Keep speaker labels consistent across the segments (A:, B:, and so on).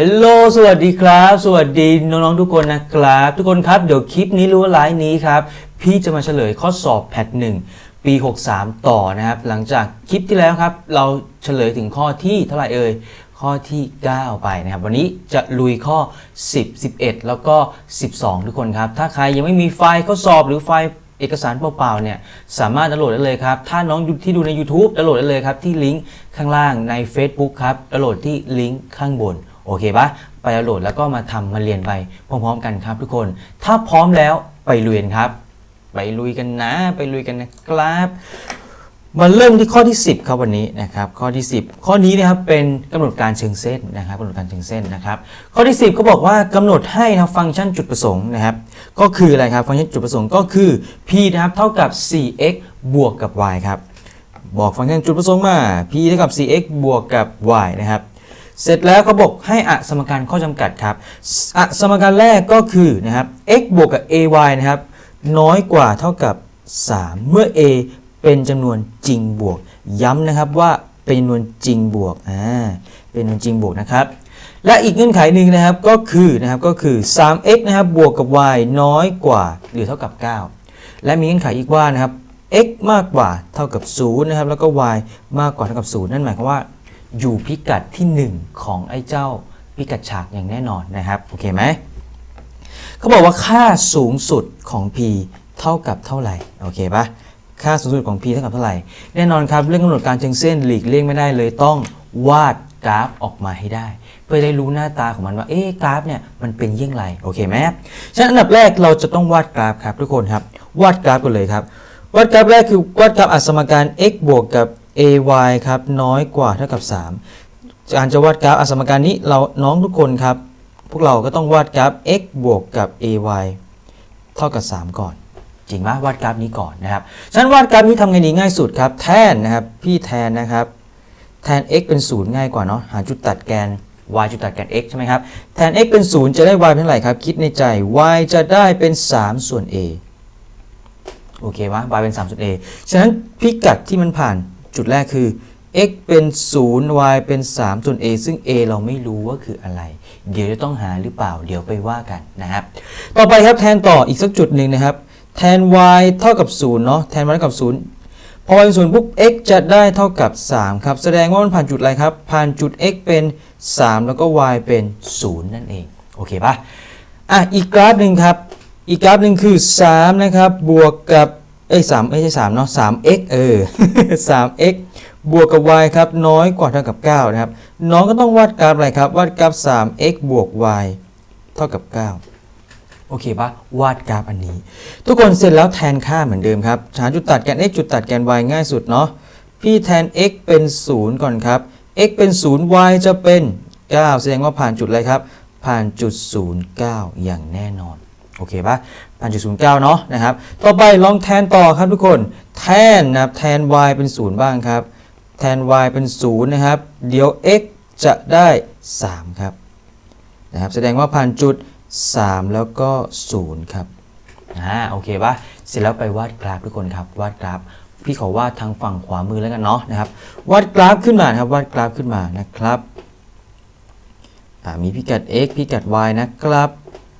A: ฮลโลสวัสดีครับ สวัสดีน้องๆทุกคนนะครับ ทุกคนครับ เดี๋ยวคลิปนี้รู้ว่าไลฟ์นี้ครับ พี่จะมาเฉลยข้อสอบแพทหนึ่งปี 63 ต่อนะครับ หลังจากคลิปที่แล้วครับ เราเฉลยถึงข้อที่เท่าไหร่เอ่ย ข้อที่ 9 ไปนะครับ วันนี้จะลุยข้อ 10 11 แล้วก็ 12 ทุกคนครับ ถ้าใครยังไม่มีไฟล์ข้อสอบหรือไฟล์เอกสารเปล่าๆเนี่ยสามารถดาวน์โหลดได้เลยครับ ถ้าน้องที่ดูใน YouTube ดาวน์โหลดได้เลยครับที่ลิงก์ข้างล่างใน Facebook ครับดาวน์โหลดที่ลิงก์ข้างบน โอเคปะไปดาวน์โหลดแล้วก็มาทำมาเรียนไปพร้อมๆกันครับทุกคน ถ้าพร้อมแล้วไปลุยกันครับ ไปลุยกันนะ ไปลุยกันนะครับมาเริ่มที่ข้อที่ 10ครับวันนี้นะครับข้อที่ 10 ข้อนี้นะครับเป็นกำหนดการเชิงเส้นนะครับกำหนดการเชิงเส้นนะครับข้อที่ 10ก็บอกว่ากำหนดให้นะฟังก์ชันจุดประสงค์นะครับก็คืออะไรครับฟังก์ชันจุดประสงค์ก็คือ p นะครับเท่ากับ 4x บวกกับ y ครับบอกฟังก์ชันจุดประสงค์มา p เท่ากับ 4x บวกกับ y นะครับ เสร็จแล้วเขาบอกให้อะสมการข้อจำกัดครับอะสมการแรกก็คือนะครับ x บวกกับ ay นะครับน้อยกว่าเท่ากับ 3 เมื่อ a เป็นจำนวนจริงบวก ย้ำนะครับว่าเป็นจำนวนจริงบวกอ่าเป็นจำนวนจริงบวกนะครับและอีกเงื่อนไขหนึ่งนะครับก็คือนะครับก็คือ 3x นะครับบวกกับ y น้อยกว่าหรือเท่ากับ 9 และมีเงื่อนไขอีกว่านะครับ x มากกว่าเท่ากับ0นะครับแล้วก็ y มากกว่าเท่ากับ0นั่นหมายความว่า อยู่พิกัดที่ 1 ของไอ้เจ้าพิกัดฉากอย่างแน่นอนนะครับ โอเคไหมเขาบอกว่าค่าสูงสุดของ p เท่ากับเท่าไหร่ โอเคปะค่าสูงสุดของ p เท่ากับเท่าไหร่ แน่นอนครับ เรื่องกำหนดการเชิงเส้นหลีกเลี่ยงไม่ได้เลยต้องวาดกราฟออกมาให้ได้ เพื่อได้รู้หน้าตาของมันว่า เอ๊กราฟเนี่ยมันเป็นเยี่ยงไร โอเคไหมฉะนั้นอันดับแรกเราจะต้องวาดกราฟครับทุกคนครับ วาดกราฟกันเลยครับ วาดกราฟแรกคือวาดกราฟอัสมการ x บวกกับ ay ครับน้อยกว่าเท่ากับ 3 การจะวาดกราฟอสมการนี้เราน้องทุกคนครับ พวกเราก็ต้องวาดกราฟ x บวกกับ ay เท่ากับ 3 ก่อน จริงไหมวาดกราฟนี้ก่อนนะครับฉันวาดกราฟนี้ทำไงดีง่ายสุดครับ แทนนะครับพี่แทนนะครับแทน x เป็น 0 ง่ายกว่าเนาะหาจุดตัดแกน y จุดตัดแกน x ใช่ไหมครับ แทน x เป็น 0 จะได้ y เป็นเท่าไหร่ครับ คิดในใจ y จะได้เป็น 3 ส่วน a โอเควะ y เป็น 3 ส่วน a ฉะนั้นพิกัดที่มันผ่าน จุดแรกคือ x เป็น 0 y เป็น 3 ส่วน a ซึ่ง a เราไม่รู้ว่าคืออะไร เดี๋ยวจะต้องหาหรือเปล่า เดี๋ยวไปว่ากันนะครับ ต่อไปครับแทนต่ออีกสักจุดหนึ่งนะครับ แทน y เท่ากับ 0 เนาะ แทน y เท่ากับ 0 พอ y เป็น0ปุ๊บ x จะได้เท่ากับ 3 ครับ แสดงว่ามันผ่านจุดอะไรครับ ผ่านจุด x เป็น 3 แล้วก็ y เป็น 0 นั่นเอง โอเคปะอะ อีกกราฟหนึ่งครับ อีกกราฟหนึ่งคือ 3 นะครับ บวกกับ เอ้ย3ไม่ใช่3เนาะ 3x เออ 3x บวกกับ y ครับน้อยกว่าเท่ากับ 9 นะครับ น้องก็ต้องวาดกราฟอะไรครับ วาดกราฟ 3x บวก y เท่ากับ 9 โอเคปะวาดกราฟอันนี้ ทุกคนเสร็จแล้วแทนค่าเหมือนเดิมครับหาจุดตัดแกน x จุดตัดแกน y ง่ายสุดเนาะพี่แทน x เป็น 0 ก่อนครับ x เป็น 0 y จะเป็น 9 แสดงว่าผ่านจุดอะไรครับ ผ่านจุด 09 อย่างแน่นอน โอเคปะผ่านจุด09 เนาะนะครับ ต่อไปลองแทนต่อครับทุกคน แทนนะครับ แทน y เป็น 0 บ้างครับ แทน y เป็น 0 นะครับ เดี๋ยว x จะได้ 3 ครับ นะครับ แสดงว่าผ่านจุด 3 แล้วก็ 0 ครับ อ่า โอเคปะเสร็จแล้วไปวาดกราฟทุกคนครับ วาดกราฟ พี่ขอวาดทางฝั่งขวามือแล้วกันเนาะนะครับ วาดกราฟขึ้นมาครับ วาดกราฟขึ้นมานะครับอ่ามีพิกัด x พิกัด y นะครับ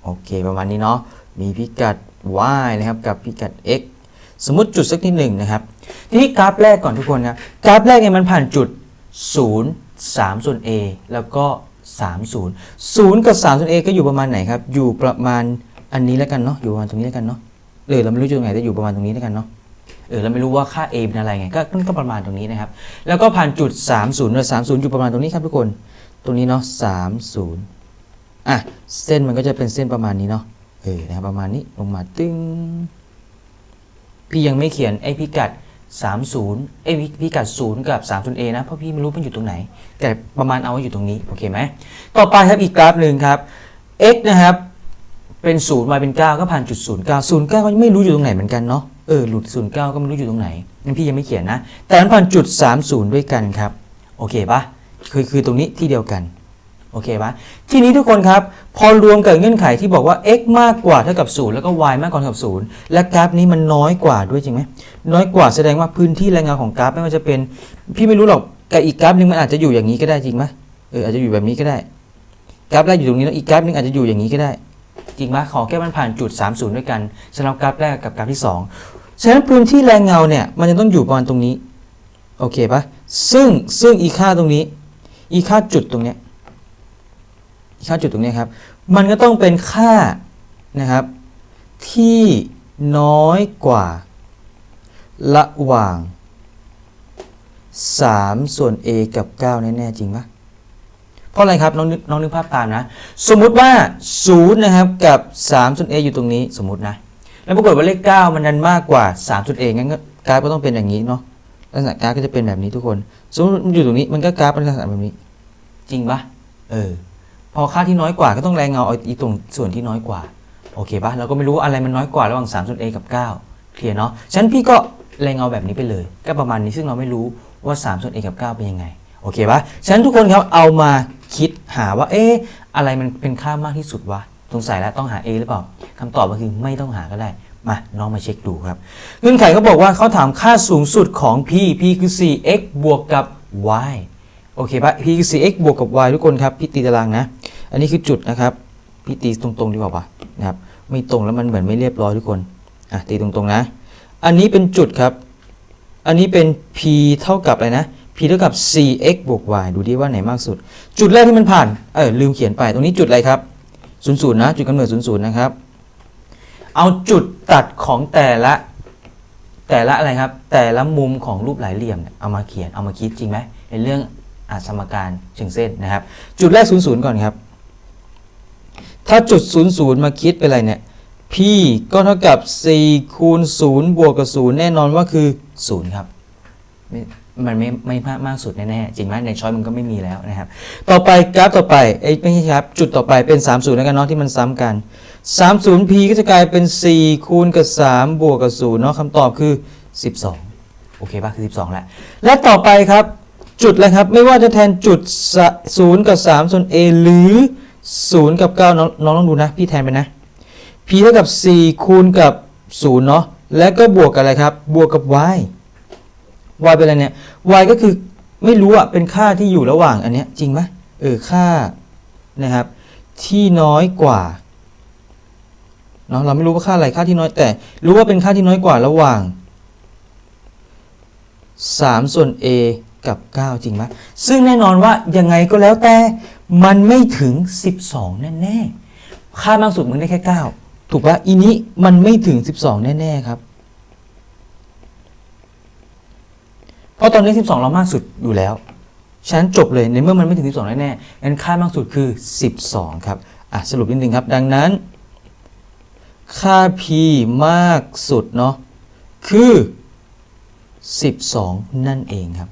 A: โอเค ประมาณนี้เนาะมีพิกัด y นะครับกับพิกัด x สมมติจุดสักนิดหนึ่งนะครับ ทีนี้กราฟแรกก่อนทุกคนครับกราฟแรกเนี่ยมันผ่านจุด 0 3 ส่วน a แล้วก็ 3 0 0 กับ 3 ส่วน a ก็อยู่ประมาณไหนครับ อยู่ประมาณอันนี้แล้วกันเนาะอยู่ประมาณตรงนี้แล้วกันเนาะเออเราไม่รู้จุดไหนแต่อยู่ประมาณตรงนี้แล้วกันเนาะเออเราไม่รู้ว่าค่า a เป็นอะไรไงก็ก็ประมาณตรงนี้นะครับ แล้วก็ผ่านจุด 3 0และ3 0อยู่ประมาณตรงนี้ครับทุกคน ตรงนี้เนาะ3 0 อะเส้นมันก็จะเป็นเส้นประมาณนี้เนาะเออนะครับประมาณนี้ลงมาตึ้งพี่ยังไม่เขียนไอ้พิกัด 30ไอ้พิกัด 0 กับ 3 0 a นะ เพราะพี่ไม่รู้มันอยู่ตรงไหน แต่ประมาณเอาไว้อยู่ตรงนี้ โอเคไหม ต่อไปครับอีกกราฟหนึ่งครับ x นะครับ เป็น0 y เป็น 9 ก็ผ่านจุด 0 9 0 9ก็ไม่รู้อยู่ตรงไหนเหมือนกันเนาะ เออ หลุด 0 9 ก็ไม่รู้อยู่ตรงไหนนั่นพี่ยังไม่เขียนนะ แต่มันผ่านจุด 30 ด้วยกันครับ โอเคปะคือคือตรงนี้ที่เดียวกัน โอเคปะทีนี้ทุกคนครับ พอรวมกับเงื่อนไขที่บอกว่า x มากกว่าเท่ากับ 0 แล้วก็ y มากกว่าเท่ากับ 0 และกราฟนี้มันน้อยกว่าด้วยจริงไหมน้อยกว่าแสดงว่าพื้นที่แรงงานของกราฟไม่ว่าจะเป็น พี่ไม่รู้หรอกกับอีกกราฟนึงมันอาจจะอยู่อย่างนี้ก็ได้จริงไหมเอออาจจะอยู่แบบนี้ก็ได้ กราฟแรกอยู่ตรงนี้แล้วอีกกราฟนึงอาจจะอยู่อย่างนี้ก็ได้ จริงไหมขอแค่มันผ่านจุด 30 ด้วยกันสำหรับกราฟแรกกับกราฟที่ 2 ฉะนั้นพื้นที่แรงเงาเนี่ยมันจะต้องอยู่ประมาณตรงนี้โอเคปะซึ่งซึ่งอีค่าตรงนี้ อีค่าจุดตรงเนี้ย ค่าจุดตรงนี้ครับ มันก็ต้องเป็นค่านะครับ ที่น้อยกว่า ระหว่าง 3 ส่วน a กับ 9 แน่ๆจริงปะเพราะอะไรครับน้องน้องนึกภาพตามนะ สมมุติว่า 0 นะครับกับ3ส่วน a อยู่ตรงนี้สมมุตินะ แล้วปรากฏว่าเลข 9 มันดันมากกว่า3ส่วน a งั้นก็กราฟก็ต้องเป็นอย่างนี้เนาะลักษณะกราฟก็จะเป็นแบบนี้ทุกคน สมมติมันอยู่ตรงนี้มันก็กราฟเป็นลักษณะแบบนี้ จริงปะเออ พอค่าที่น้อยกว่าก็ต้องแรงเงาเอาอีตรงส่วนที่น้อยกว่า โอเคปะเราก็ไม่รู้ว่าอะไรมันน้อยกว่าระหว่าง3ส่วน a กับ 9เคลียร์เนาะฉะนั้นพี่ก็แรงเงาแบบนี้ไปเลย ก็ประมาณนี้ซึ่งเราไม่รู้ว่า3ส่วน a กับ 9 เป็นยังไง โอเคปะฉะนั้นทุกคนครับเอามาคิดหาว่าเอ๊ะอะไรมันเป็นค่ามากที่สุดวะสงสัยแล้วต้องหา a หรือเปล่าคำตอบก็คือไม่ต้องหาก็ได้มาน้องมาเช็คดูครับเงื่อนไขเขาบอกว่าเขาถามค่าสูงสุดของ p p คือ 4x บวกกับ y โอเคปะ p คือ 4x บวกกับ y ทุกคนครับพี่ตีตารางนะ อันนี้คือจุดนะครับ พี่ตีตรงๆดีกว่าปะนะครับ ไม่ตรงแล้วมันเหมือนไม่เรียบร้อยทุกคน อะตีตรงๆนะ อันนี้เป็นจุดครับ อันนี้เป็น p เท่ากับอะไรนะ p เท่ากับ 4x บวก y ดูดิว่าไหนมากสุด จุดแรกที่มันผ่าน เออลืมเขียนไป ตรงนี้จุดอะไรครับ00นย์นะ จุดกำเนิด00นย์นะครับ เอาจุดตัดของแต่ละ แต่ละอะไรครับ แต่ละมุมของรูปหลายเหลี่ยมเนี่ยเอามาเขียน เอามาคิดจริงไหมในเรื่องอาสมการเชิงเส้นนะครับ จุดแรก00ก่อนครับ ถ้าจุด00มาคิดเป็นอะไรเนี่ย p ก็เท่ากับ 4 คูณ 0 บวกกับ 0 แน่นอนว่าคือ 0 ครับมันไม่ไม่มากมากสุดแน่ๆจริงไหมในช้อยมันก็ไม่มีแล้วนะครับ ต่อไปกราฟต่อไปเอ้ไม่ใช่ครับ จุดต่อไปเป็น 30 แล้วกันเนาะที่มันซ้ำกัน 30p ก็จะกลายเป็น 4 คูณกับ 3 บวกกับ0เนาะคำตอบคือ 12 โอเคป่ะคือ 12 แล้ว และต่อไปครับ จุดแล้วครับ ไม่ว่าจะแทนจุด 0 กับ 3 ส่วน a หรือ 0 กับ 9 น้องน้องลองดูนะ พี่แทนไปนะ p เท่ากับ 4 คูณกับ 0 เนาะและก็บวกกับอะไรครับ บวกกับ y y เป็นอะไรเนี่ย y ก็คือไม่รู้อะเป็นค่าที่อยู่ระหว่างอันเนี้ยจริงไหมเออค่านะครับ ที่น้อยกว่าเนาะเราไม่รู้ว่าค่าอะไรค่าที่น้อยแต่ รู้ว่าเป็นค่าที่น้อยกว่าระหว่าง3ส่วน a กับ 9 จริงไหมซึ่งแน่นอนว่ายังไงก็แล้วแต่มันไม่ถึง 12 แน่ๆ ค่ามากสุดมึงได้แค่ 9 ถูกปะอีนี้มันไม่ถึง 12 แน่ๆครับ เพราะตอนนี้ 12 เรามากสุดอยู่แล้วชั้นจบเลยในเมื่อมันไม่ถึง 12 แน่ๆงั้นค่ามากสุดคือ 12 ครับอะสรุปนิดนึงครับ ดังนั้น ค่า p มากสุดเนาะคือ 12 นั่นเองครับ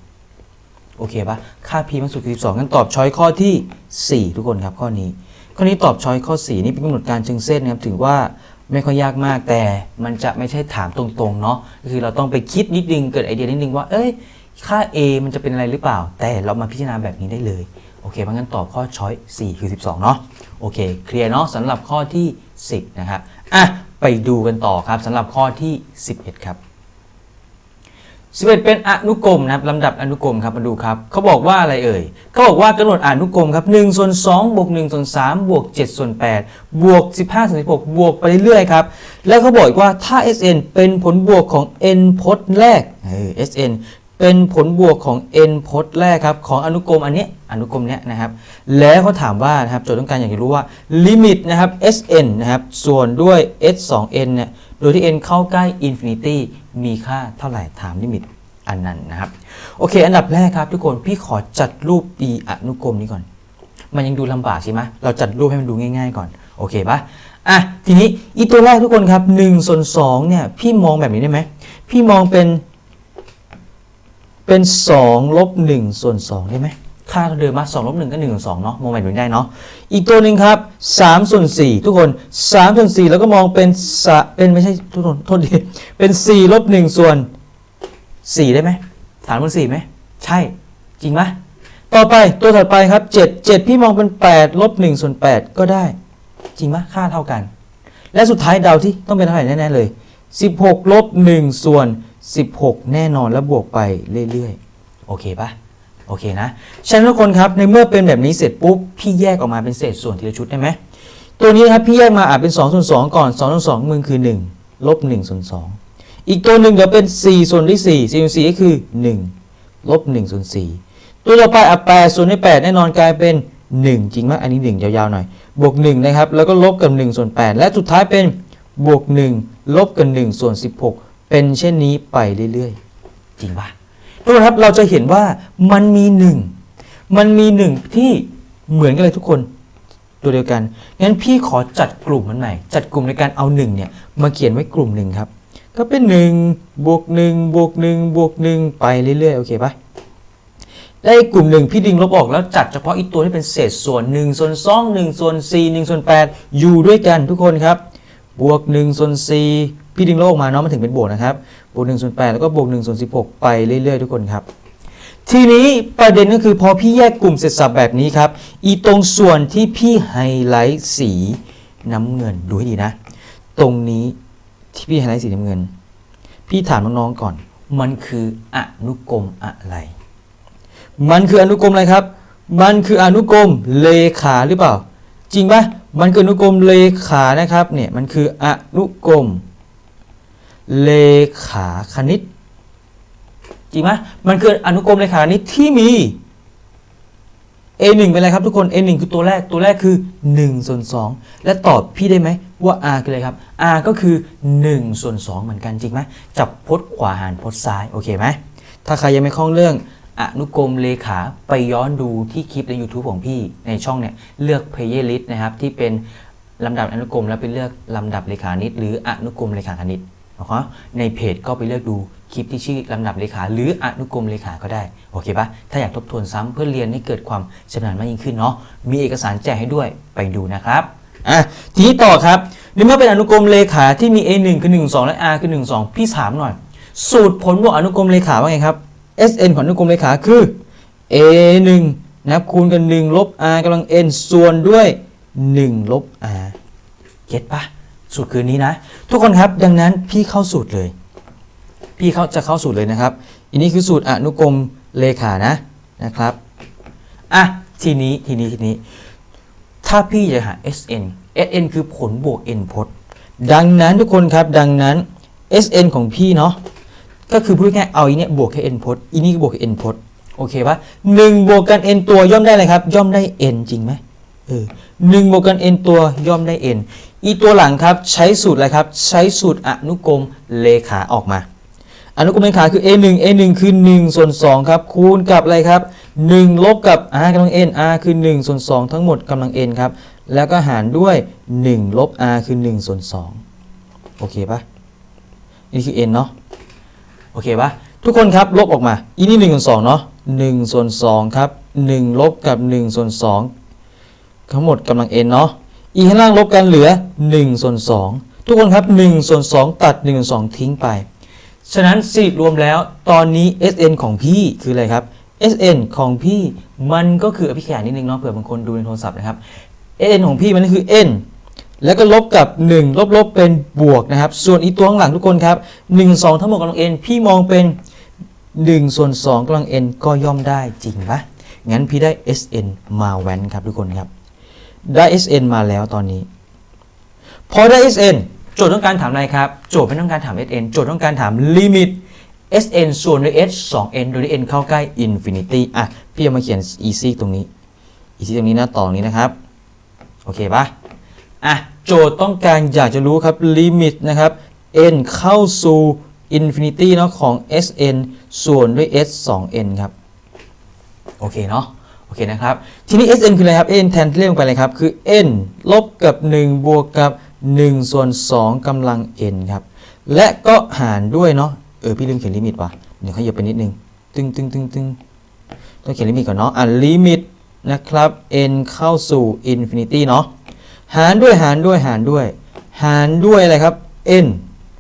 A: โอเคปะค่า p มากสุดคือ12งั้นตอบช้อยข้อที่ 4 ทุกคนครับข้อนี้ ข้อนี้ตอบช้อยข้อ 4 นี่เป็นกำหนดการเชิงเส้นนะครับถือว่าไม่ค่อยยากมากแต่มันจะไม่ใช่ถามตรงๆเนาะคือเราต้องไปคิดนิดนึงเกิดไอเดียนิดนึงว่าเอ้ยค่า a มันจะเป็นอะไรหรือเปล่า แต่เรามาพิจารณาแบบนี้ได้เลยโอเคเพราะงั้นตอบข้อช้อย4คือ 12 เนาะโอเค เคลียร์เนาะสำหรับข้อที่ 10 นะครับอะไปดูกันต่อครับสำหรับข้อที่ 11 ครับ 11 เป็นอนุกรมนะครับลำดับอนุกรมครับมาดูครับเขาบอกว่าอะไรเอ่ยเขาบอกว่ากำหนดอนุกรมครับ1ส่วน2บวก1ส่วน3บวก7ส่วน8บวก 15ส่วน16 บวกไปเรื่อยๆครับแล้วเขาบอกว่าถ้า Sn เป็นผลบวกของ n พจน์แรกเออ Sn เป็นผลบวกของ n พจน์แรกครับของอนุกรมอันนี้อนุกรมเนี้ยนะครับ แล้วเขาถามว่านะครับโจทย์ต้องการอยากจะรู้ว่าลิมิตนะครับ Sn นะครับส่วนด้วย s 2 n เนี่ยโดยที่ n เข้าใกล้ infinity มีค่าเท่าไหร่ถามลิมิตอันนั้นนะครับ โอเค อันดับแรกครับทุกคนพี่ขอจัดรูปปีอนุกรมนี้ก่อน มันยังดูลำบากใช่ไหมเราจัดรูปให้มันดูง่าย ๆ ก่อน โอเคปะอะทีนี้อีตัวแรกทุกคนครับ1ส่วน2เนี่ยพี่มองแบบนี้ได้ไหมพี่มองเป็นเป็น2ลบ1ส่วน2ได้ไหม ค่าเดิมมา2ลบ1ก็1ส่วน2เนาะมองแบบนี้ได้เนาะอีกตัวหนึ่งครับ3ส่วน4ทุกคน3ส่วน4แล้วก็มองเป็นสะเป็นไม่ใช่ทุกคนโทษทีเป็น4ลบ1ส่วน4ได้ไหมฐานบน4ไหมใช่จริงไหมต่อไปตัวถัดไปครับ7 7พี่มองเป็น8ลบ1ส่วน8ก็ได้ จริงไหมค่าเท่ากัน และสุดท้ายเดาที่ต้องเป็นเท่าไหร่แน่ๆเลย16ลบ1ส่วน16แน่นอนแล้วบวกไปเรื่อยๆ โอเคปะ โอเคนะฉะนั้นทุกคนครับในเมื่อเป็นแบบนี้เสร็จปุ๊บพี่แยกออกมาเป็นเศษส่วนทีละชุดได้ไหมตัวนี้ครับพี่แยกมาอาจเป็น2ส่วน2ก่อน2ส่วน2มึงคือ 1 ลบ1ส่วน2อีกตัวหนึ่งเดี๋ยวเป็น 4 ส่วนที่4 4ส่วน4ก็คือ 1 ลบ1ส่วน4ตัวต่อไปอะ8ส่วนที่8แน่นอนกลายเป็น 1 จริงไหมอันนี้ 1 ยาวๆหน่อยบวก1นะครับแล้วก็ลบกับ1ส่วน8และสุดท้ายเป็นบวก 1 ลบกับ1ส่วน16 เป็นเช่นนี้ไปเรื่อยๆ จริงปะ ทุกคนครับเราจะเห็นว่ามันมีหนึ่งมันมีหนึ่งที่เหมือนกันเลยทุกคนตัวเดียวกันงั้นพี่ขอจัดกลุ่มมันใหม่จัดกลุ่มในการเอาหนึ่งเนี่ยมาเขียนไว้กลุ่มหนึ่งครับ ก็เป็น1บวก1บวก1บวก1ไปเรื่อยๆโอเคปะได้กกลุ่มหนึ่งพี่ดึงลบออกแล้วจัดเฉพาะอีกตัวที่เป็นเศษส่วน1ส่วน2 1ส่วน4 1ส่วน8อยู่ด้วยกันทุกคนครับบวก1ส่วน4พี่ดึงลบออกมาเนาะมันถึงเป็นบวกนะครับ บวก1ส่วน8แล้วก็บวก1ส่วน16 ไปเรื่อยๆ ทุกคนครับ ทีนี้ประเด็นก็คือพอพี่แยกกลุ่มเสร็จสับแบบนี้ครับ อีตรงส่วนที่พี่ไฮไลท์สีน้ำเงินดูให้ดีนะ ตรงนี้ที่พี่ไฮไลท์สีน้ำเงิน พี่ถามน้องๆก่อน มันคืออนุกรมอะไร มันคืออนุกรมอะไรครับ มันคืออนุกรมเลขาหรือเปล่า จริงปะมันคืออนุกรมเลขานะครับเนี่ยมันคืออนุกรม เลขาคณิต จริงไหมมันคืออนุกรมเลขาคณิตที่มี a1 เป็นอะไรครับทุกคน a1 คือตัวแรกตัวแรกคือ1ส่วน2และตอบพี่ได้ไหมว่า r คืออะไรครับ r ก็คือ1ส่วน2เหมือนกันจริงไหมจับพจน์ขวาหารพจน์ซ้ายโอเคไหมถ้าใครยังไม่คล่องเรื่องอนุกรมเลขาไปย้อนดูที่คลิปใน YouTube ของพี่ในช่องเนี่ยเลือก playlist นะครับที่เป็นลำดับอนุกรมแล้วไปเลือกลำดับเลขาคณิตหรืออนุกรมเลขาคณิต นะครับในเพจก็ไปเลือกดูคลิปที่ชื่อลำดับเลขา หรืออนุกรมเลขาก็ได้ โอเคปะถ้าอยากทบทวนซ้ำเพื่อเรียนให้เกิดความชำนาญมากยิ่งขึ้นเนาะมีเอกสารแจกให้ด้วยไปดูนะครับอะทีนี้ต่อครับในเมื่อเป็นอนุกรมเลขาที่มี a1 คือ1 2 และ r คือ1 2 พี่ถามหน่อย สูตรผลบวกอนุกรมเลขาว่าไงครับ Sn ของอนุกรมเลขาคือ a1 นะครับคูณกัน 1 ลบ r กำลัง n ส่วนด้วย 1 ลบ r เก็ตปะ สูตรคืนนี้นะ ทุกคนครับดังนั้นพี่เข้าสูตรเลย พี่เขาจะเข้าสูตรเลยนะครับ อันนี้คือสูตรอนุกรมเลขานะนะครับอะทีนี้ทีนี้ทีนี้ ถ้าพี่จะหา Sn Sn คือผลบวก n พจน์ ดังนั้นทุกคนครับดังนั้น Sn ของพี่เนาะก็คือพูดง่ายๆเอาอีเนี่ยบวกแค่ n พจน์อีนี่ก็บวกแค่ n พจน์โอเคปะหนึ่งบวกกัน n ตัวย่อมได้อะไรครับ ย่อมได้ n จริงไหมเออหนึ่งบวกกัน n ตัวย่อมได้ n อีตัวหลังครับใช้สูตรอะไรครับใช้สูตรอนุกรมเลขาออกมา อนุกรมเลขาคือ a1 a1 คือ1ส่วน2ครับคูณกับอะไรครับ1ลบกับ r กำลัง n r คือ1ส่วน2ทั้งหมดกำลัง n ครับแล้วก็หารด้วย1ลบ r คือ1ส่วน2โอเคปะนี่คือ n เนาะโอเคปะทุกคนครับลบออกมาอีนี่1ส่วน2เนาะ1ส่วน2ครับ1ลบกับ1ส่วน2ทั้งหมดกำลัง n เนาะ อีข้างล่างลบกันเหลือ1ส่วน2ทุกคนครับ1ส่วน2ตัด1ส่วน2ทิ้งไป ฉะนั้นสรุปรวมแล้วตอนนี้ SN ของพี่คืออะไรครับ SN ของพี่มันก็คืออภิขยายนิดนึงเนาะเผื่อบางคนดูในโทรศัพท์นะครับ SN ของพี่มันคือ n แล้วก็ลบกับ 1 ลบลบเป็นบวกนะครับ ส่วนอีตัวข้างหลังทุกคนครับ 1 2 ทั้งหมดกำลัง n พี่มองเป็น 1 ส่วน2กำลัง n ก็ย่อมได้จริงปะงั้นพี่ได้ SN มาแว้นครับทุกคนครับ ได้ SN มาแล้วตอนนี้ พอได้ SN โจทย์ต้องการถามอะไรครับ โจทย์ไม่ต้องการถาม SN โจทย์ต้องการถามลิมิต SN ส่วนด้วย S 2n โดยที่ n เข้าใกล้ infinity อะ พี่เอามาเขียน easy ตรงนี้ easy ตรงนี้หน้าต่อนี้นะครับ โอเคปะอะ โจทย์ต้องการอยากจะรู้ครับลิมิตนะครับ n เข้าสู่ infinity เนาะของ Sn ส่วนด้วย S 2n ครับ โอเคเนาะ เคนะครับ ทีนี้ Sn คืออะไรครับ n แทนที่เลขลงไปเลยครับ คือ n ลบกับ 1 บวกกับ 1 ส่วน 2กำลัง n ครับ และก็หารด้วยเนาะ เออ พี่ลืมเขียนลิมิตว่ะ เดี๋ยวขยับไปนิดนึง ตึงตึงตึงตึงต้องเขียนลิมิตก่อนเนาะ อะ ลิมิตนะครับ n เข้าสู่ infinity เนาะ หารด้วยหารด้วยหารด้วย หารด้วยอะไรครับ n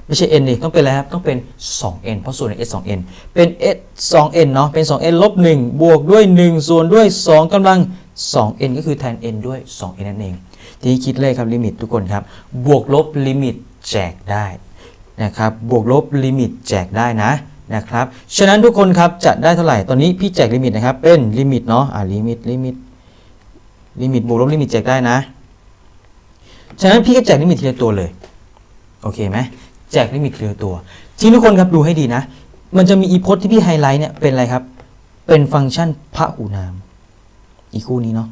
A: ไม่ใช่ n ดิต้องเป็นอะไรครับ ต้องเป็น 2n เพราะส่วนใน s 2n เป็น s 2n เนาะเป็น 2n ลบ1บวกด้วย 1 ส่วนด้วย 2กำลัง 2n ก็คือแทน n ด้วย 2n นั่นเอง ทีนี้คิดเลขครับลิมิตทุกคนครับ บวกลบลิมิตแจกได้นะครับบวกลบลิมิตแจกได้นะนะครับฉะนั้นทุกคนครับจะได้เท่าไหร่ตอนนี้พี่แจกลิมิตนะครับ เป็นลิมิตเนาะอ่าลิมิตลิมิตลิมิตบวกลบลิมิตแจกได้นะ ฉะนั้นพี่ก็แจกลิมิตทีละตัวเลย โอเคไหม แจกลิมิตทีละตัว ทีทุกคนครับดูให้ดีนะ มันจะมีอีพจน์ที่พี่ไฮไลท์เนี่ยเป็นอะไรครับ เป็นฟังก์ชันพระหูนาม อีกคู่นี้เนาะ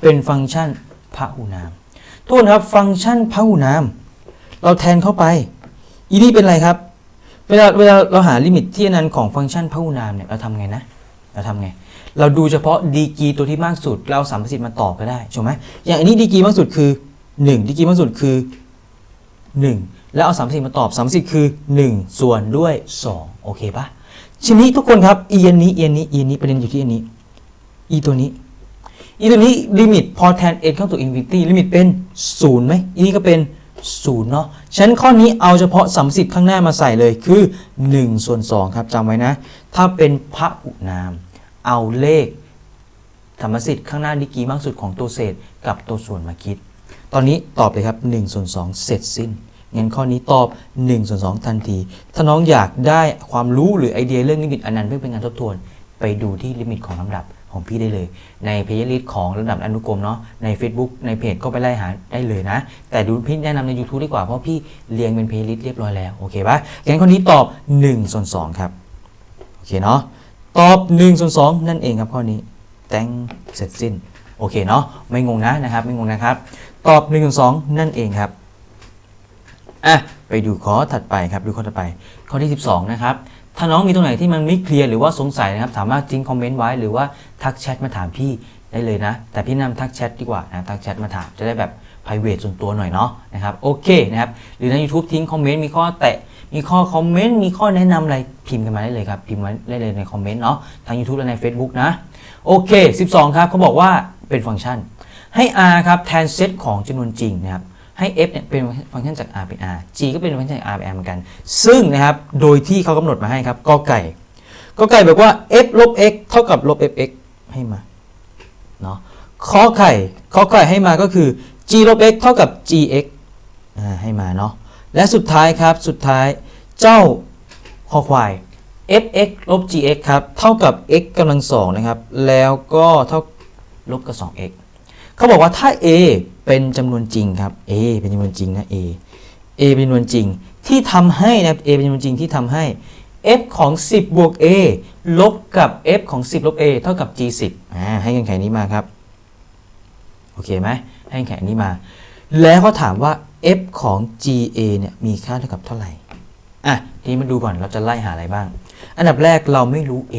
A: เป็นฟังก์ชันพระหูนามทุกคนครับฟังก์ชันพระหูนาม เราแทนเข้าไป อีนี่เป็นอะไรครับ เวลาเวลาเราหาลิมิตที่อนันต์ของฟังก์ชันพหูนามเนี่ยเราทำไงนะ เราทำไงเราดูเฉพาะดีกีตัวที่มากสุด เราสามประสิทธิ์มาตอบก็ได้ใช่ไหมอย่างอันนี้ดีกีมากสุดคือ 1 ดีกีมากสุดคือ 1 แล้วเอาสามสิบมาตอบสามสิบคือ 1 ส่วนด้วย 2 โอเคปะทีนี้ทุกคนครับอีอันนี้อีอันนี้อีอันนี้ประเด็นอยู่ที่อันนี้อีตัวนี้อีตัวนี้ลิมิตพอแทน n เข้าสู่ infinity ลิมิตเป็น0ไหมอีนี้ก็เป็น0เนาะฉะนั้นข้อนี้เอาเฉพาะ 30 ข้างหน้ามาใส่เลยคือ 1 ส่วน 2 ครับจำไว้นะ ถ้าเป็นพหุนาม เอาเลขธรรมสิทธิ์ข้างหน้าดีกีมากสุดของตัวเศษกับตัวส่วนมาคิด ตอนนี้ตอบเลยครับ1ส่วน2เสร็จสิ้น งั้นข้อนี้ตอบ1ส่วน2ทันที ถ้าน้องอยากได้ความรู้หรือไอเดียเรื่องลิมิตอันนั้นเพื่อเป็นการทบทวน ไปดูที่ลิมิตของลำดับของพี่ได้เลย ในเพจลิสของลำดับอนุกรมเนาะใน Facebook ในเพจก็ไปไล่หาได้เลยนะ แต่ดูพี่แนะนำใน YouTube ดีกว่าเพราะพี่เรียงเป็นเพจลิสเรียบร้อยแล้วโอเคปะงั้นข้อนี้ตอบ1ส่วน2ครับโอเคเนาะตอบ1ส่วน2นั่นเองครับข้อนี้แต่งเสร็จสิ้นโอเคเนาะไม่งงนะนะครับไม่งงนะครับ ตอบ1ส่วน2นั่นเองครับ อะไปดูข้อถัดไปครับดูข้อถัดไป ข้อที่ 12 นะครับ ถ้าน้องมีตรงไหนที่มันไม่เคลียร์หรือว่าสงสัยนะครับ สามารถทิ้งคอมเมนต์ไว้หรือว่าทักแชทมาถามพี่ได้เลยนะ แต่พี่แนะนำทักแชทดีกว่านะทักแชทมาถามจะได้แบบ p r i v a t ส่วนตัวหน่อยเนาะนะครับโอเคนะครับหรือใน YouTube ทิ้งคอมเมนต์มีข้อแตะมีข้อคอมเมนต์มีข้อแนะนำอะไรพิมพ์กันมาได้เลยครับ พิมพ์ไว้ได้เลยในคอมเมนต์เนาะทาง YouTube และใน Facebook นะ โอเค 12 ครับเขาบอกว่าเป็นฟังก์ชัน ให้ r ครับแทนเซตของจำนวนจริงนะครับ ให้ f เนี่ยเป็นฟังก์ชันจาก r เป็น r g ก็เป็นฟังก์ชันจาก r เป็น r เหมือนกัน ซึ่งนะครับ โดยที่เขากำหนดมาให้ครับกอไก่กอไก่บอกว่า f ลบ x เท่ากับลบ fx ให้มาเนาะขอไข่ขอไข่ให้มาก็คือ g ลบ x เท่ากับ gx อ่าให้มาเนาะและสุดท้ายครับสุดท้ายเจ้าคอควาย fx ลบ gx ครับ เท่ากับ x กำลังสองนะครับ แล้วก็เท่าลบกับ 2x เขาบอกว่าถ้า a เป็นจำนวนจริงครับ a เป็นจำนวนจริงนะ a a เป็นจำนวนจริงที่ทำให้นะ a เป็นจำนวนจริงที่ทำให้ f ของ 10 บวก a ลบกับ f ของ 10 ลบ a เท่ากับ g 10อ่าให้เงื่อนไขนี้มาครับ โอเคไหมให้เงื่อนไขนี้มา แล้วก็ถามว่า f ของ ga เนี่ยมีค่าเท่ากับเท่าไหร่ อะ ทีนี้มาดูก่อนเราจะไล่หาอะไรบ้าง อันดับแรกเราไม่รู้ a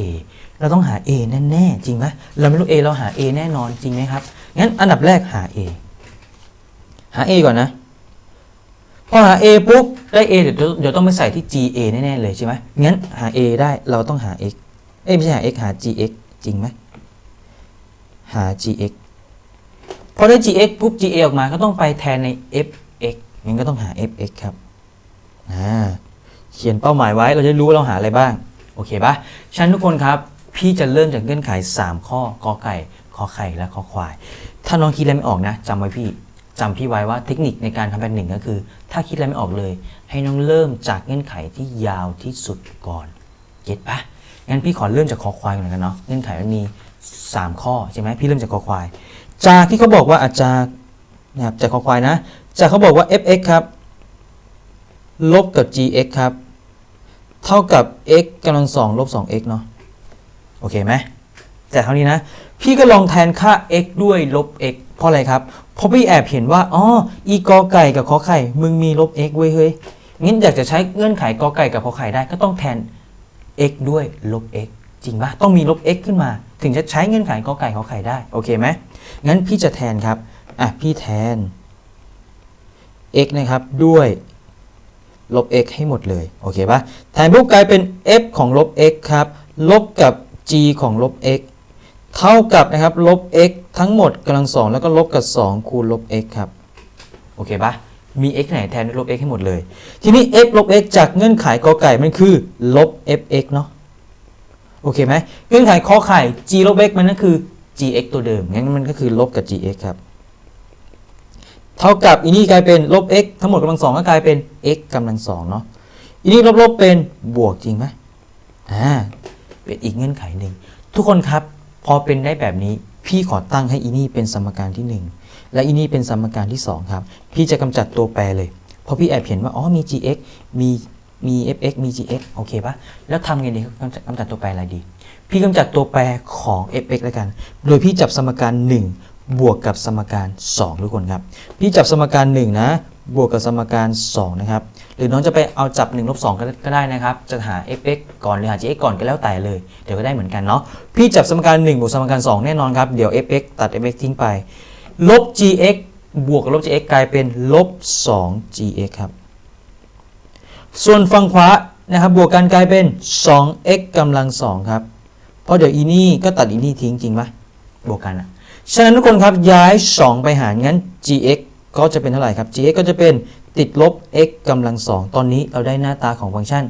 A: เราต้องหา a แน่ๆจริงไหมเราไม่รู้ a เราหา a แน่นอนจริงไหมครับ งั้นอันดับแรกหา a หา a ก่อนนะ พอหา a ปุ๊บได้ a เดี๋ยวเดี๋ยวต้องไปใส่ที่ ga แน่ๆเลยใช่ไหมงั้นหา a ได้เราต้องหา x เอ้ยไม่ใช่หา x หา gx จริงไหมหา gx พอได้ gx ปุ๊บ ga ออกมาก็ต้องไปแทนใน fx งั้นก็ต้องหา fx ครับอ่าเขียนเป้าหมายไว้เราจะรู้ว่าเราหาอะไรบ้าง โอเคปะฉะนันทุกคนครับ พี่จะเริ่มจากเงื่อนไข 3 ข้อกอไก่ ขอไข่และขอควาย ถ้าน้องคิดอะไรไม่ออกนะจำไว้พี่จำพี่ไว้ว่าเทคนิคในการทำแบบหนึ่งก็คือ ถ้าคิดอะไรไม่ออกเลย ให้น้องเริ่มจากเงื่อนไขที่ยาวที่สุดก่อนเก็ตปะงั้นพี่ขอเริ่มจากคอควายก่อนกันเนาะเงื่อนไขมันมี 3 ข้อใช่ไหมพี่เริ่มจากคอควาย จากที่เขาบอกว่าอาจจะนะครับจากคอควายนะ จากเขาบอกว่า fx ครับลบกับ gx ครับ เท่ากับ x กำลังสองลบ 2x เนาะ โอเคไหม แต่เท่านี้นะ พี่ก็ลองแทนค่า x ด้วยลบ x เพราะอะไรครับ เพราะพี่แอบเห็นว่า อ๋อ อีกอไก่กับขอไข่ มึงมีลบ x เว้ยเฮ้ย งั้นอยากจะใช้เงื่อนไขกอไก่กับขอไข่ได้ ก็ต้องแทน x ด้วยลบ x จริงปะต้องมีลบ x ขึ้นมา ถึงจะใช้เงื่อนไขกอไก่ขอไข่ได้ โอเคไหม งั้นพี่จะแทนครับ อะ พี่แทน x นะครับ ด้วยลบ x ให้หมดเลย โอเคปะแทนปุ๊บกลายเป็น f ของลบ x ครับ ลบกับ g ของลบ x เท่ากับนะครับลบ x ทั้งหมดกำลังสองแล้วก็ลบกับ 2 คูณลบ x ครับ โอเคปะมี x ไหนแทนด้วยลบ x ให้หมดเลย ทีนี้ f ลบ x จากเงื่อนไขกอไก่มันคือลบ fx เนาะโอเคไหมเงื่อนไขขอไข่ g ลบ x มันก็คือ gx ตัวเดิม งั้นมันก็คือลบกับ gx ครับ เท่ากับอีนี่กลายเป็นลบ x ทั้งหมดกำลังสองก็กลายเป็น x กำลังสองเนาะ อีนี่ลบลบเป็นบวกจริงไหมอ่า เป็นอีกเงื่อนไขหนึ่ง ทุกคนครับ พอเป็นได้แบบนี้พี่ขอตั้งให้อีนี่เป็นสมการที่ 1 และอีนี่เป็นสมการที่ 2 ครับ พี่จะกำจัดตัวแปรเลย เพราะพี่แอบเห็นว่าอ๋อมี gx มีมี fx มี gx โอเคปะแล้วทำไงดีกำจัดกำจัดตัวแปรอะไรดี พี่กำจัดตัวแปรของ fx แล้วกัน โดยพี่จับสมการ 1 บวกกับสมการ 2 ทุกคนครับ พี่จับสมการ 1 นะ บวกกับสมการ 2 นะครับ หรือน้องจะไปเอาจับ1ลบ2ก็ก็ได้นะครับ จะหา fx ก่อนหรือหา gx ก่อนก็แล้วแต่เลย เดี๋ยวก็ได้เหมือนกันเนาะ พี่จับสมการ1บวกสมการ 2 แน่นอนครับ เดี๋ยว fx ตัด fx ทิ้งไป ลบ gx บวกกับลบ gx กลายเป็นลบ 2gx ครับ ส่วนฝั่งขวานะครับ บวกกันกลายเป็น 2x กำลัง 2 ครับ เพราะเดี๋ยวอีนี่ก็ตัดอีนี่ทิ้งจริงปะบวกกันอะฉะนั้นทุกคนครับย้าย 2 ไปหารงั้น gx ก็จะเป็นเท่าไหร่ครับ gx ก็จะเป็น ติดลบ x กำลัง2ตอนนี้เราได้หน้าตาของฟังก์ชัน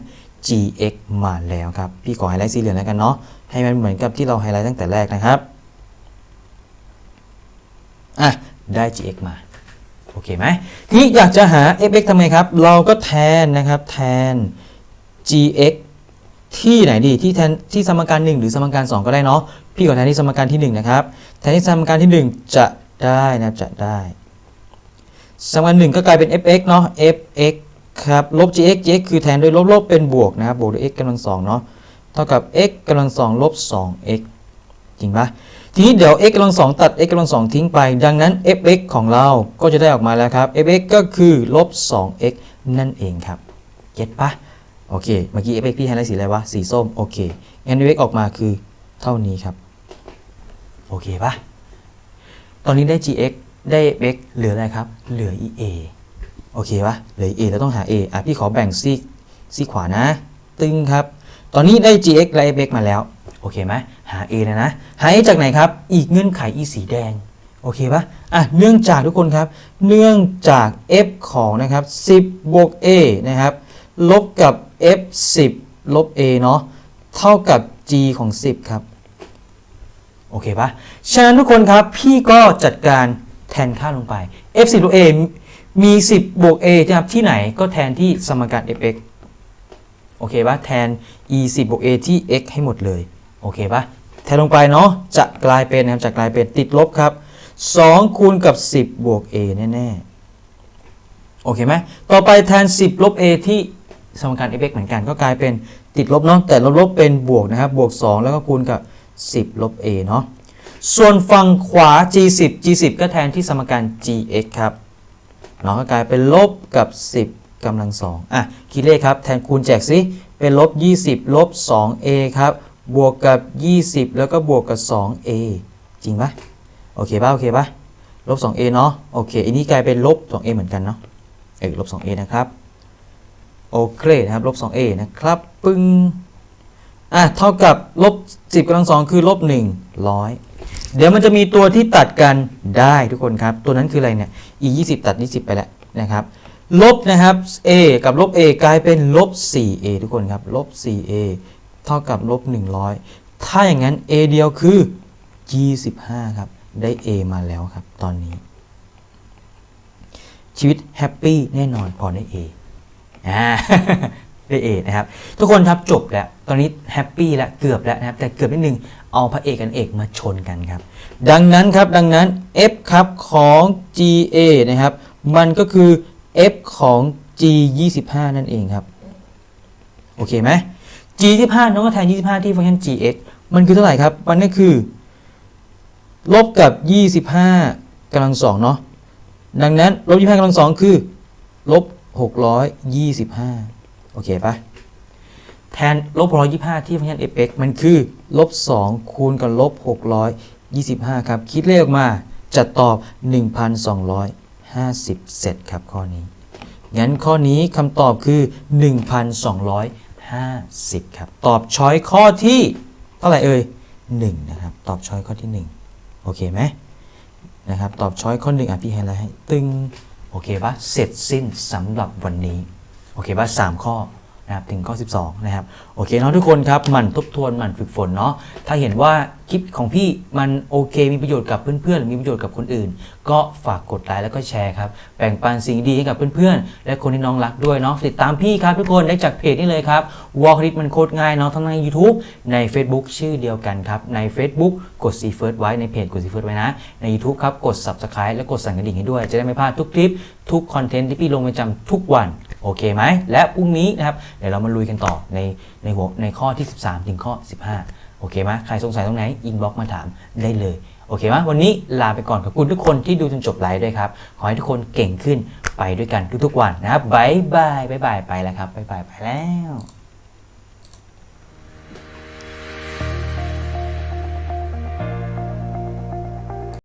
A: gx มาแล้วครับ พี่ขอไฮไลท์สีเหลืองแล้วกันเนาะให้มันเหมือนกับที่เราไฮไลท์ตั้งแต่แรกนะครับอะได้ gx มาโอเคไหมทีนี้อยากจะหา fx ทำไงครับ เราก็แทนนะครับแทน gx ที่ไหนดีที่แทนที่สมการ 1 หรือสมการ 2 ก็ได้เนาะพี่ขอแทนที่สมการที่ 1 นะครับ แทนที่สมการที่ 1 จะได้นะจะได้ สัมการ1ก็กลายเป็น fx เนาะ fx ครับลบ gx gx คือแทนด้วยลบลบเป็นบวกนะครับบวกด้วย x กำลัง2เนาะเท่ากับ x กำลัง2ลบ 2x จริงปะทีนี้เดี๋ยว x กำลัง2ตัด x กำลัง2ทิ้งไป ดังนั้น fx ของเราก็จะได้ออกมาแล้วครับ fx ก็คือลบ 2x นั่นเองครับเก็ตปะโอเค เมื่อกี้ fx พี่ให้ไลท์สีอะไรวะ สีส้ม โอเคงั้น fx ออกมาคือเท่านี้ครับ โอเคปะตอนนี้ได้ gx ได้ x เหลืออะไรครับ เหลือ ea โอเคปะเหลือ a แล้วต้องหา a อะพี่ขอแบ่งซีกซีกขวานะ ตึงครับ ตอนนี้ได้ gx และ fx มาแล้ว โอเคไหมหา a นะนะ หา a จากไหนครับ อีกเงื่อนไข e สีแดง โอเคปะอะ เนื่องจากทุกคนครับ เนื่องจาก f ของนะครับ 10 บวก a นะครับ ลบกับ f 10 ลบ a เนาะ เท่ากับ g ของ 10 ครับ โอเคปะฉะนั้นทุกคนครับ พี่ก็จัดการ แทนค่าลงไป f 10ลบ a มี 10 บวก a นะครับที่ไหนก็แทนที่สมการ fx โอเคปะแทน e 10บวก a ที่ x ให้หมดเลย โอเคปะแทนลงไปเนาะจะกลายเป็นนะครับจะกลายเป็นติดลบครับ 2 คูณกับ 10 บวก a แน่ ๆ โอเคไหมต่อไปแทน 10 ลบ a ที่สมการ fx เหมือนกันก็กลายเป็นติดลบเนาะแต่ลบลบเป็นบวกนะครับบวก 2 แล้วก็คูณกับ 10 ลบ a เนาะ ส่วนฝั่งขวา g10 g10 ก็แทนที่สมการ gx ครับเนาะก็กลายเป็นลบกับ 10กำลังสองอะคิดเลขครับ แทนคูณแจกสิเป็นลบ 20 ลบ 2a ครับ บวกกับ 20 แล้วก็บวกกับ 2a จริงปะโอเคปะโอเคปะลบ 2a เนาะโอเคอันนี้กลายเป็นลบ 2a เหมือนกันเนาะเออลบ 2a นะครับโอเคนะครับลบ 2a นะครับปึ้งอะเท่ากับลบ 10กำลังสองคือลบ100 เดี๋ยวมันจะมีตัวที่ตัดกันได้ทุกคนครับ ตัวนั้นคืออะไรเนี่ย e 20ตัด 20 ไปแล้วนะครับ ลบนะครับ a กับลบ a กลายเป็นลบ 4a ทุกคนครับ ลบ 4a เท่ากับลบ 100 ถ้าอย่างนั้น a เดียวคือ 25 ครับ ได้ a มาแล้วครับ ตอนนี้ ชีวิตแฮปปี้แน่นอนพอได้ a อ่าได้ A นะครับ ทุกคนครับจบแล้ว ตอนนี้แฮปปี้แล้วเกือบแล้วนะครับ แต่เกือบนิดนึง เอาพระเอกกันเอกมาชนกันครับ ดังนั้นครับดังนั้น F ครับของ GA นะครับ มันก็คือ F ของ G 25นั่นเองครับ โอเคไหม G 25น้องก็แทน 25 ที่ฟังก์ชัน GX มันคือเท่าไหร่ครับ มันก็คือ ลบกับ 25กำลังสองเนาะ ดังนั้นลบ25กำลังสองคือ ลบ 625 โอเคปะ แทนลบ625 ที่ฟังก์ชัน fx มันคือลบ2คูณกับลบ625 ครับ คิดเลขออกมาจะตอบ 1,250เซตครับข้อนี้ งั้นข้อนี้คำตอบคือ 1,250 ครับ ตอบช้อยข้อที่เท่าไหร่เอ่ย 1 นะครับ ตอบช้อยข้อที่ 1 โอเคไหมนะครับ ตอบช้อยข้อหนึ่งอะพี่ไฮไลท์ให้ตึง โอเคปะเสร็จสิ้นสำหรับวันนี้ โอเคปะสามข้อ นะครับถึงข้อ 12 นะครับ โอเคเนาะทุกคนครับหมั่นทบทวนหมั่นฝึกฝนเนาะถ้าเห็นว่าคลิปของพี่มันโอเค มีประโยชน์กับเพื่อนๆหรือมีประโยชน์กับคนอื่น ก็ฝากกดไลค์แล้วก็แชร์ครับแบ่งปันสิ่งดีให้กับเพื่อนๆ และคนที่น้องรักด้วยเนาะติดตามพี่ครับทุกคนได้จากเพจนี้เลยครับวอลคลิปมันโคตรง่ายเนาะทั้งใน YouTube ใน Facebook ชื่อเดียวกันครับใน Facebook กด See First ไว้ในเพจกด See First ไว้นะใน YouTube ครับกด Subscribe และกดสั่นกระดิ่งให้ด้วย จะได้ไม่พลาดทุกคลิป ทุกคอนเทนต์ที่พี่ลงประจำทุกวันโอเคไหมและพรุ่งนี้นะครับเดี๋ยวเรามาลุยกันต่อในในหัวในข้อที่ 13 ถึงข้อ 15 อเคไหมใครสงสัยตรงไหนอินบ็อกมาถามได้เลยโอเคไหมวันนี้ลาไปก่อนขอบคุณทุกคนที่ดูจนจบไลฟ์ด้วยครับ ขอให้ทุกคนเก่งขึ้นไปด้วยกันทุกๆวันนะครับบายบายบายบายไปแล้วครับบายบายไปแล้ว